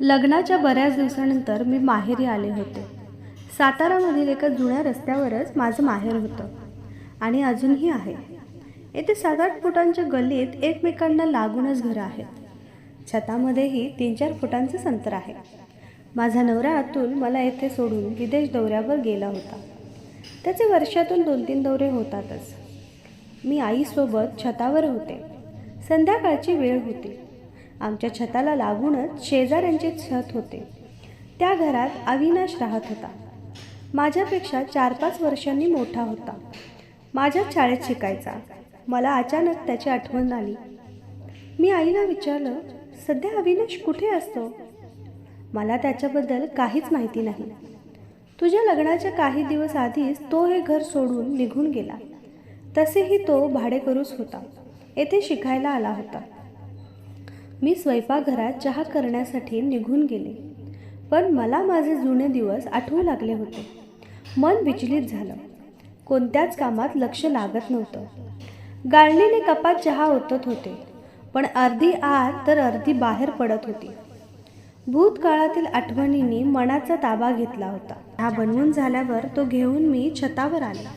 लग्नाच्या बऱ्याच दिवसानंतर मी माहेरी आले होते. सातारामधील एका जुन्या रस्त्यावरच माझं माहेर होतं आणि अजूनही आहे. येथे सात आठ फुटांच्या गल्लीत एकमेकांना लागूनच घरं आहेत. छतामध्येही तीन चार फुटांचं अंतर आहे. माझा नवरा अतुल मला येथे सोडून विदेश दौऱ्यावर गेला होता. त्याचे वर्षातून दोन तीन दौरे होतातच. मी आईसोबत छतावर होते. संध्याकाळची वेळ होती. आमच्या छताला लागूनच शेजाऱ्यांचे छत होते. त्या घरात अविनाश राहत होता. माझ्यापेक्षा चार पाच वर्षांनी मोठा होता. माझ्याच शाळेत शिकायचा. मला अचानक त्याची आठवण आली. मी आईला विचारलं सध्या अविनाश कुठे असतो? मला त्याच्याबद्दल काहीच माहिती नाही. तुझ्या लग्नाच्या काही दिवस आधीच तो हे घर सोडून निघून गेला. तसेही तो भाडेकरूच होता. येथे शिकायला आला होता. मी स्वयंपाकघरात चहा करण्यासाठी निघून गेले. पण मला माझे जुने दिवस आठवू लागले होते. मन विचलित झालं. कोणत्याच कामात लक्ष लागत नव्हतं. गाळणीने कपात चहा ओतत होते. पण अर्धी आत तर अर्धी बाहेर पडत होती. भूतकाळातील आठवणींनी मनाचा ताबा घेतला होता. हा बनवून झाल्यावर तो घेऊन मी छतावर आले.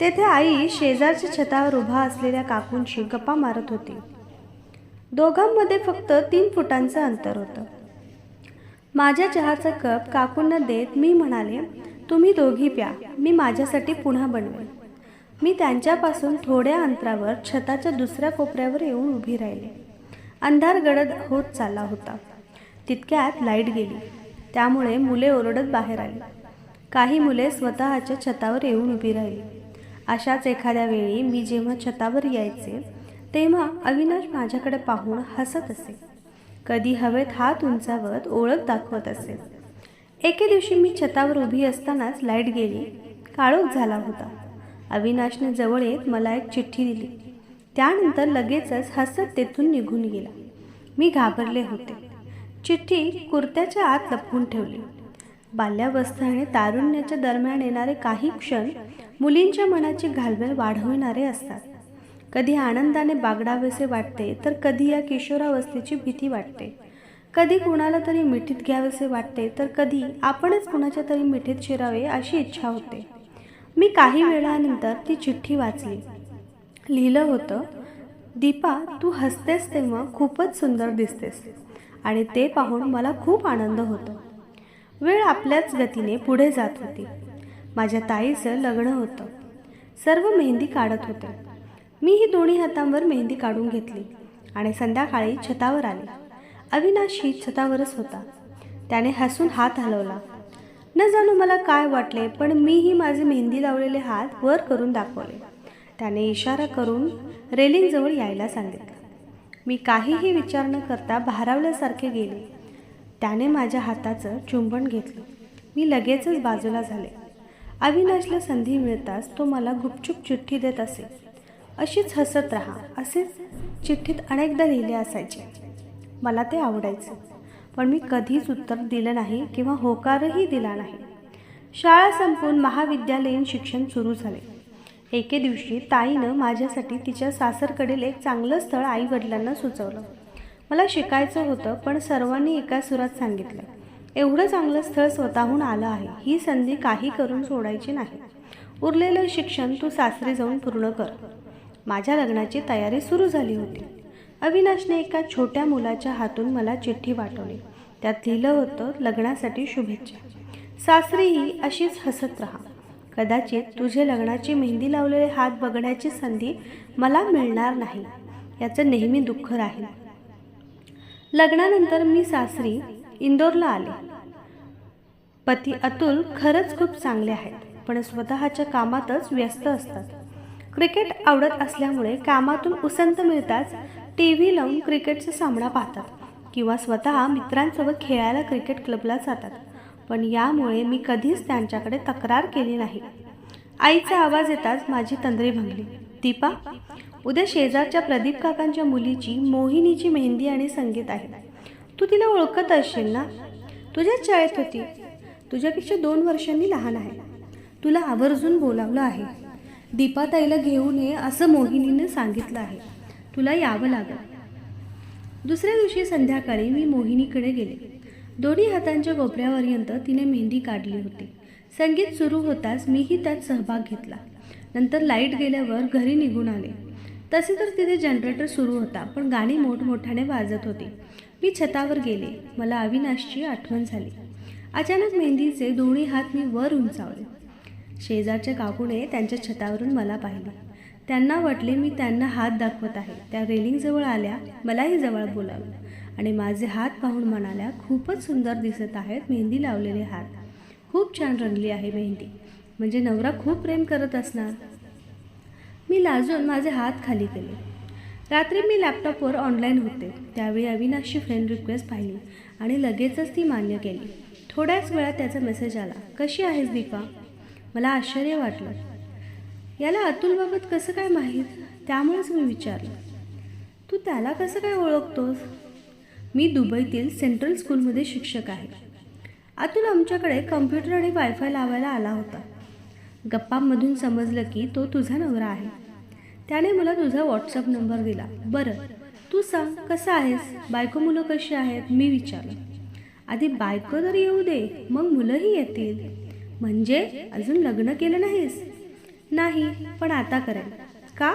तेथे आई शेजारच्या छतावर उभा असलेल्या काकूंशी गप्पा मारत होती. दोघांमध्ये फक्त तीन फुटांचं अंतर होतं. माझ्या चहाचा कप काकूंना देत मी म्हणाले तुम्ही दोघी प्या मी माझ्यासाठी पुन्हा बनवेन. मी त्यांच्यापासून थोड्या अंतरावर छताच्या दुसऱ्या कोपऱ्यावर येऊन उभी राहिले. अंधार गडद होत चालला होता. तितक्यात लाइट गेली. त्यामुळे मुले ओरडत बाहेर आली. काही मुले स्वतःच्या छतावर येऊन उभी राहिली. अशाच एखाद्या वेळी मी जेव्हा छतावर यायचे तेव्हा अविनाश माझ्याकडे पाहून हसत असे. कधी हवेत हात उंचावत ओळख दाखवत असे. एके दिवशी मी छतावर उभी असतानाच लाइट गेली. काळोख झाला होता. अविनाशने जवळ येत मला एक चिठ्ठी दिली. त्यानंतर लगेचच हसत तेथून निघून गेला. मी घाबरले होते. चिठ्ठी कुर्त्याच्या आत लपवून ठेवली. बाल्यावस्था आणि तारुण्याच्या दरम्यान येणारे काही क्षण मुलींच्या मनाची घालमेल वाढविणारे असतात. कधी आनंदाने बागडावेसे वाटते तर कधी या किशोरावस्थेची भीती वाटते. कधी कुणाला तरी मिठीत घ्यावेसे वाटते तर कधी आपणच कुणाच्या तरी मिठीत शिरावे अशी इच्छा होते. मी काही वेळानंतर ती चिठ्ठी वाचली. लिहिलं होतं दीपा तू हसतेस तेव्हा खूपच सुंदर दिसतेस. आणि ते पाहून मला खूप आनंद होतो. वेळ आपल्याच गतीने पुढे जात होती. माझ्या ताईचं लग्न होतं. सर्व मेहंदी काढत होते. मी ही दोन्ही हातांवर मेहंदी काढून घेतली आणि संध्याकाळी छतावर आले. अविनाशही छतावरच होता. त्याने हसून हात हलवला. न जाणू मला काय वाटले पण मीही माझे मेहंदी लावलेले हात वर करून दाखवले. त्याने इशारा करून रेलिंगजवळ यायला सांगितलं. मी काहीही विचार न करता भारावल्यासारखे गेले. त्याने माझ्या हाताचं चुंबन घेतलं. मी लगेचच बाजूला झाले. अविनाशला संधी मिळताच तो मला गुपचूप चिठ्ठी देत असे. अशीच हसत राहा. असेच चिठ्ठीत अनेकदा लिहिले असायचे. मला ते आवडायचे. पण मी कधीच उत्तर दिलं नाही किंवा होकारही दिला नाही. शाळा संपून महाविद्यालयीन शिक्षण सुरू झाले. एके दिवशी ताईनं माझ्यासाठी तिच्या सासरकडील एक चांगलं स्थळ आई वडिलांना सुचवलं. मला शिकायचं होतं पण सर्वांनी एका सुरात सांगितलं एवढं चांगलं स्थळ स्वतःहून आलं आहे. ही संधी काही करून सोडायची नाही. उरलेलं शिक्षण तू सासरी जाऊन पूर्ण कर. माझ्या लग्नाची तयारी सुरू झाली होती. अविनाशने एका छोट्या मुलाच्या हातून मला चिठ्ठी पाठवली. त्यात लिहिलं होतं लग्नासाठी शुभेच्छा. सासरीही अशीच हसत राहा. कदाचित तुझे लग्नाची मेहंदी लावलेले हात बघण्याची संधी मला मिळणार नाही. याचं नेहमी दुःख राहील. लग्नानंतर मी सासरी इंदोरला आले. पती अतुल खरंच खूप चांगले आहेत पण स्वतःच्या कामातच व्यस्त असतात. क्रिकेट आवडत असल्यामुळे कामातून उसंत मिळताच टी व्ही लावून क्रिकेटचा सामना पाहतात किंवा स्वतः मित्रांसोबत खेळायला क्रिकेट क्लबला जातात. पण यामुळे मी कधीच त्यांच्याकडे तक्रार केली नाही. आईचा आवाज येताच माझी तंद्री भंगली. दीपा उद्या शेजारच्या प्रदीप काकांच्या मुलीची मोहिनीची मेहंदी आणि संगीत आहे. तू तिला ओळखत असशील ना? तुझ्याच शाळेत होती. तुझ्यापेक्षा दोन वर्षांनी लहान आहे. तुला आवर्जून बोलावलं आहे. दीपाताईला घेऊन ये असं मोहिनीनं सांगितलं आहे. तुला यावं लागेल. दुसऱ्या दिवशी संध्याकाळी मी मोहिनीकडे गेले. दोन्ही हातांच्या कोपऱ्यापर्यंत तिने मेहंदी काढली होती. संगीत सुरू होताच मीही त्यात सहभाग घेतला. नंतर लाइट गेल्यावर घरी निघून आले. तसे तर तिथे जनरेटर सुरू होता पण गाणी मोठमोठ्याने वाजत होती. मी छतावर गेले. मला अविनाशची आठवण झाली. अचानक मेहंदीचे दोन्ही हात मी वर उंचावले. शेजारच्या काकूने त्यांच्या छतावरून मला पाहिले. त्यांना वाटले मी त्यांना हात दाखवत आहे. त्या रेलिंगजवळ आल्या मलाही जवळ बोलावलं आणि माझे हात पाहून म्हणाल्या खूपच सुंदर दिसत आहेत मेहंदी लावलेले हात. खूप छान रंगली आहे मेहंदी. म्हणजे नवरा खूप प्रेम करत असणार. मी लाजून माझे हात खाली केले. रात्री मी लॅपटॉपवर ऑनलाईन होते. त्यावेळी अविनाशची फ्रेंड रिक्वेस्ट पाहिली आणि लगेचच ती मान्य केली. थोड्याच वेळात त्याचा मेसेज आला. कशी आहेस दीपा? मला आश्चर्य वाटलं. याला अतुलबाबत कसं काय माहीत? त्यामुळेच मी विचारलं. तू त्याला कसं काय ओळखतोस? मी दुबईतील सेंट्रल स्कूलमध्ये शिक्षक आहे. अतुल आमच्याकडे कम्प्युटर आणि वायफाय लावायला आला होता. गप्पांमधून समजलं की तो तुझा नवरा आहे. त्याने मला तुझा व्हॉट्सअप नंबर दिला. बरं तू सांग कसं आहेस? बायको मुलं कशी आहेत? मी विचारलं. आधी बायको तर येऊ दे मग मुलंही येतील. म्हणजे अजून लग्न केलं नाहीस? नाही पण आता करेल का?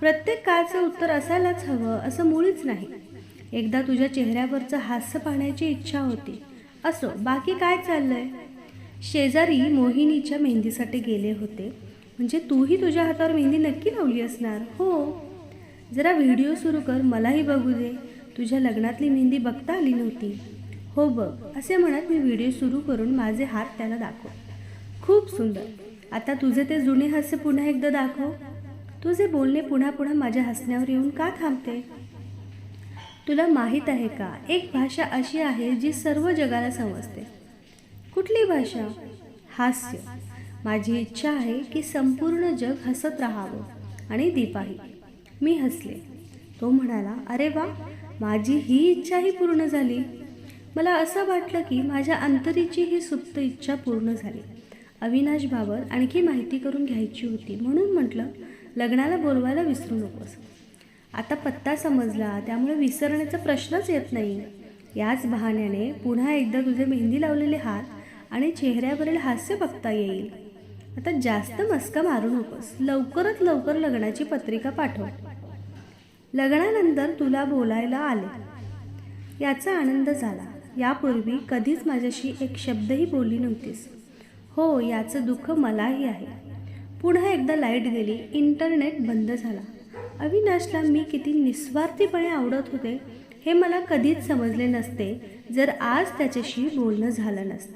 प्रत्येक काळचं उत्तर असायलाच हवं असं मुळीच नाही. एकदा तुझ्या चेहऱ्यावरचं हास्य पाहण्याची इच्छा होती. असो बाकी काय चाललंय? शेजारी मोहिनीच्या मेहंदीसाठी गेले होते. म्हणजे तूही तुझ्या हातावर मेहंदी नक्की लावली असणार? हो. जरा व्हिडिओ सुरू कर मलाही बघू दे. तुझ्या लग्नातली मेहंदी बघता आली नव्हती. हो बघ असे म्हणत मी व्हिडिओ सुरू करून माझे हात त्याला दाखव. खूप सुंदर. आता तुझे ते जुने हास्य पुन्हा एकदा दाखव. तुझे बोलणे पुन्हा पुन्हा माझ्या हसण्यावर येऊन का थांबते? तुला माहीत आहे का एक भाषा अशी आहे जी सर्व जगाला समजते. कुठली भाषा? हास्य. माझी इच्छा आहे की संपूर्ण जग हसत राहावं आणि दीपाही. मी हसले. तो म्हणाला अरे वा माझी ही इच्छाही पूर्ण झाली. मला असं वाटलं की माझ्या अंतरीची ही सुप्त इच्छा पूर्ण झाली. अविनाश अविनाशबाबत आणखी माहिती करून घ्यायची होती म्हणून म्हटलं लग्नाला बोलवायला विसरू नकोस. आता पत्ता समजला त्यामुळे विसरण्याचा प्रश्नच येत नाही. याच बहाण्याने पुन्हा एकदा तुझे मेहंदी लावलेले हात आणि चेहऱ्यावरील हास्य बघता येईल. आता जास्त मस्का मारू नकोस. लवकरात लवकर लग्नाची पत्रिका पाठव. लग्नानंतर तुला बोलायला आले. याचा आनंद झाला. यापूर्वी कधीच माझ्याशी एक शब्दही बोलली नव्हतीस. हो याचं दुःख मलाही आहे. पुन्हा एकदा लाइट गेली इंटरनेट बंद झाला. अविनाशला मी किती निस्वार्थीपणे आवडत होते हे मला कधीच समजले नसते जर आज त्याच्याशी बोलणं झालं नसतं.